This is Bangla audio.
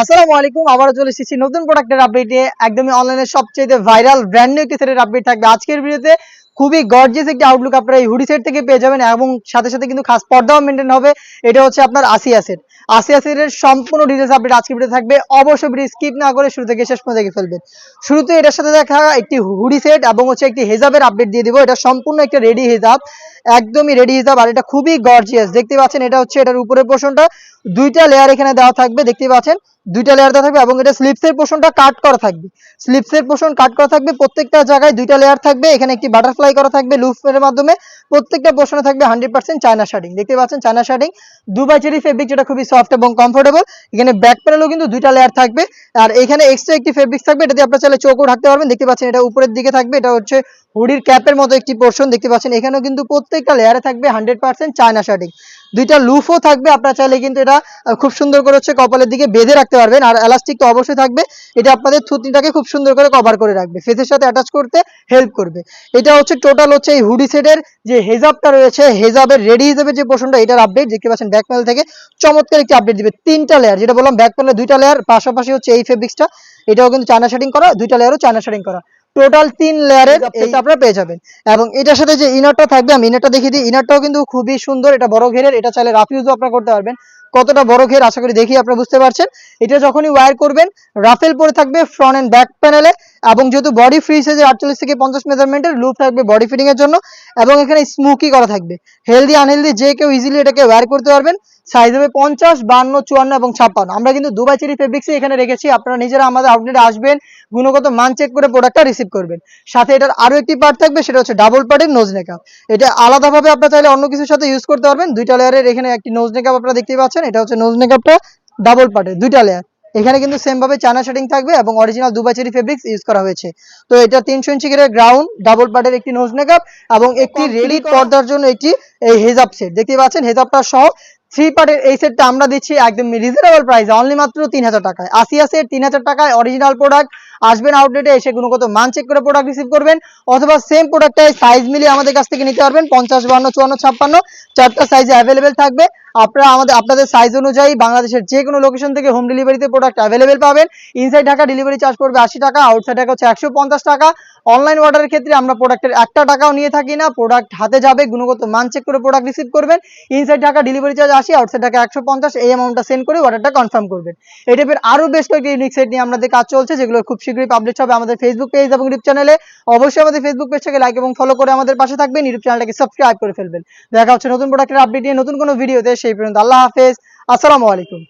আসসালামু আলাইকুম, আবারও চলে এসেছি নতুন প্রোডাক্টের আপডেটে একদমই অনলাইনে সবচেয়ে ভাইরাল ব্র্যান্ড নিউ সেটের আপডেট থাকবে। আজকের ভিডিওতে খুবই গর্জিয়াস একটি আউটলুক আপনারা এই হুডি সেট থেকে পেয়ে যাবেন এবং সাথে সাথে কিন্তু খাস পর্দাও মেনটেন হবে। এটা হচ্ছে আপনার আসিয়া সেট আসিয়া সেটের সম্পূর্ণ ডিটেলস আপডেট আজকের ভিডিও থাকবে। অবশ্যই ভিডিও স্কিপ না করে শুরু থেকে শেষ পর্যন্ত ফেলবেন। শুরুতে এটার সাথে দেখা একটি হুডি সেট এবং হচ্ছে একটি হেজাবের আপডেট দিয়ে দিব। এটা সম্পূর্ণ একটা রেডি হেজাব একদমই রেডি হিসাব আর এটা খুবই গর্জিয়াস দেখতে পাচ্ছেন, এটা হচ্ছে এটার উপরের পোর্শনটা দুইটা লেয়ার এখানে দেওয়া থাকবে, দেখতে পাচ্ছেন? দুইটা লেয়ার দেওয়া থাকবে, এবং এটা স্লিপসের পোর্শনটা কাট করা থাকবে। স্লিপসের পোর্শন কাট করা থাকবে, প্রত্যেকটা জায়গায় দুইটা লেয়ার থাকবে। এখানে একটি বাটারফ্লাই করা থাকবে লুফের মাধ্যমে। প্রত্যেকটা পোর্শনে থাকবে হান্ড্রেড পার্সেন্ট চায়না শার্টিং দেখতে পাচ্ছেন China shirting Dubai cherry fabric যেটা খুবই সফট এবং কমফোর্টেবল এখানে ব্যাক প্যানেলও কিন্তু দুইটা লেয়ার থাকবে। আর এখানে এক্সট্রা একটি ফেব্রিক থাকবে, এটা দিয়ে আপনারা চাইলে চোখও ঢাকতে পারবেন। দেখতে পাচ্ছেন, এটা উপরের দিকে থাকবে। এটা হচ্ছে হুডির ক্যাপের মতো একটি পোর্শন দেখতে পাচ্ছেন, এখানেও কিন্তু প্রত্যেকটা লেয়ারে থাকবে হান্ড্রেড পার্সেন্ট চায়না শার্টিং দুইটা লুফও থাকবে, আপনারা চাইলে কিন্তু এটা খুব সুন্দর করে হচ্ছে কপালের দিকে বেঁধে রাখতে পারবেন। আর এলাস্টিক তো অবশ্যই থাকবে, এটা আপনাদের থুতনিটাকে খুব সুন্দর করে কভার করে রাখবে। ফেসের সাথে অ্যাটাচ করতে হেল্প করবে। এটা হচ্ছে টোটাল হচ্ছে এই হুডি সেটের যে হেজাবটা রয়েছে, হেজাবের রেডি হিসেবে যে পোর্শনটা এটার আপডেট দেখতে পাচ্ছেন ব্যাক প্যানেল থেকে। চমৎকার একটি আপডেট দিবে। তিনটা লেয়ার যেটা বললাম ব্যাক প্যানেলে দুইটা লেয়ার পাশাপাশি হচ্ছে এই ফেব্রিক্সটা এটাও কিন্তু চায়না শার্টিং করা, দুইটা লেয়ারও চায়না শার্টিং করা। টোটাল তিন লেয়ারের এটা আপনারা পেয়ে যাবেন। এবং এটার সাথে যে ইনারটা থাকবে আমি ইনারটা দেখিয়ে দিই। ইনারটাও কিন্তু খুবই সুন্দর এটা বড় ঘেরের এটা চাইলে রাফ ইউজও আপনারা করতে পারবেন। কতটা বড় ঘের আশা করি দেখি আপনারা বুঝতে পারছেন। এটা যখনই ওয়ার করবেন রাফেল পরে থাকবে ফ্রন্ট এন্ড ব্যাক প্যানেলে এবং যেহেতু বডি ফ্রি সাইজের আটচল্লিশ থেকে পঞ্চাশ মেজারমেন্টের লুপ থাকবে বডি ফিটিং এর জন্য এবং এখানে স্মুকি করা থাকবে। হেলদি আনহেলদি যে কেউ ইজিলি এটাকে ওয়্যার করতে পারবেন সাইজ হবে পঞ্চাশ, বান্ন, চুয়ান্ন এবং ছাপ্পান্ন। আমরা কিন্তু দুবাই চেরি ফেব্রিক্সই এখানে রেখেছি, আপনারা নিজেরা আমাদের আউটলেটে আসবেন, গুণগত মান চেক করে প্রোডাক্টটা রিসিভ করবেন। সাথে এটার আরও একটি পার্ট থাকবে, সেটা হচ্ছে ডাবল পার্টের নোজ নেকআপ এটা আলাদাভাবে আপনারা চাইলে অন্য কিছুর সাথে ইউজ করতে পারবেন। দুইটা লেয়ারের এখানে একটি নোজ নেকআপ আপনারা দেখতেই পাচ্ছেন, এটা হচ্ছে নোজ নেকআপটা ডাবল পার্টের দুইটা লেয়ার এখানে কিন্তু সেম ভাবে চায়না শেডিং থাকবে এবং original Dubai cherry fabrics use করা হয়েছে। তো এটা তিনশো ইঞ্চি করে গ্রাউন্ড ডাবল পার্টের একটি নোজ মেকআপ এবং একটি রেডি পর্দার জন্য একটি এই হেজাব সেট দেখতে পাচ্ছেন হেজাবটা সহ থ্রি পার্টের এই সেটটা আমরা দিচ্ছি একদম রিজনেবল প্রাইসে অনলি মাত্র তিন হাজার টাকায়। আসিয়া সেট তিন হাজার টাকায় অরিজিনাল প্রোডাক্ট আসবেন আউটলেটে এসে গুণগত মান চেক করে প্রোডাক্ট রিসিভ করবেন, অথবা সেম প্রোডাক্টটাই সাইজ মিলিয়ে আমাদের কাছ থেকে নিতে পারবেন, পঞ্চাশ, বান্ন, চুয়ান্ন, ছাপ্পান্ন, চারটা সাইজে অ্যাভেলেবেল থাকবে। আপনারা আমাদের, আপনাদের সাইজ অনুযায়ী বাংলাদেশের যে কোনো লোকেশন থেকে হোম ডেলিভারিতে প্রোডাক্ট অ্যাভেলেবেল পাবেন। ইনসাইড ঢাকা ডেলিভারি চার্জ পড়বে আশি টাকা আউটসাইড ঢাকা হচ্ছে একশো পঞ্চাশ টাকা। অনলাইন অর্ডারের ক্ষেত্রে আমরা প্রোডাক্টের একটা টাকাও নিয়ে থাকি না প্রোডাক্ট হাতে যাবে, গুণগত মান চেক করে প্রোডাক্ট রিসিভ করবেন। ইনসাইড ঢাকা ডেলিভারি চার্জ আশি আউটসাইড ঢাকা একশো পঞ্চাশ, এই অ্যামাউন্টটা সেন্ড করে অর্ডারটা কনফার্ম করবেন। এই টাইপের আরও বেশ কয়েকটি ইউনিক সেট নিয়ে আমাদের কাজ চলছে, যেগুলো খুব শীঘ্রই পাবলিশ হবে আমাদের ফেসবুক পেজ এবং ইউটিউব চ্যানেলে অবশ্যই আমাদের ফেসবুক পেজটাকে লাইক এবং ফলো করে আমাদের পাশে থাকবেন। ইউটিউব চ্যানেলটাকে সাবস্ক্রাইব করে ফেলবেন। দেখা হচ্ছে নতুন প্রোডাক্টের আপডেট নিয়ে নতুন কোনো ভিডিওতে সেই পর্যন্ত আল্লাহ হাফেজ। আসসালামু আলাইকুম।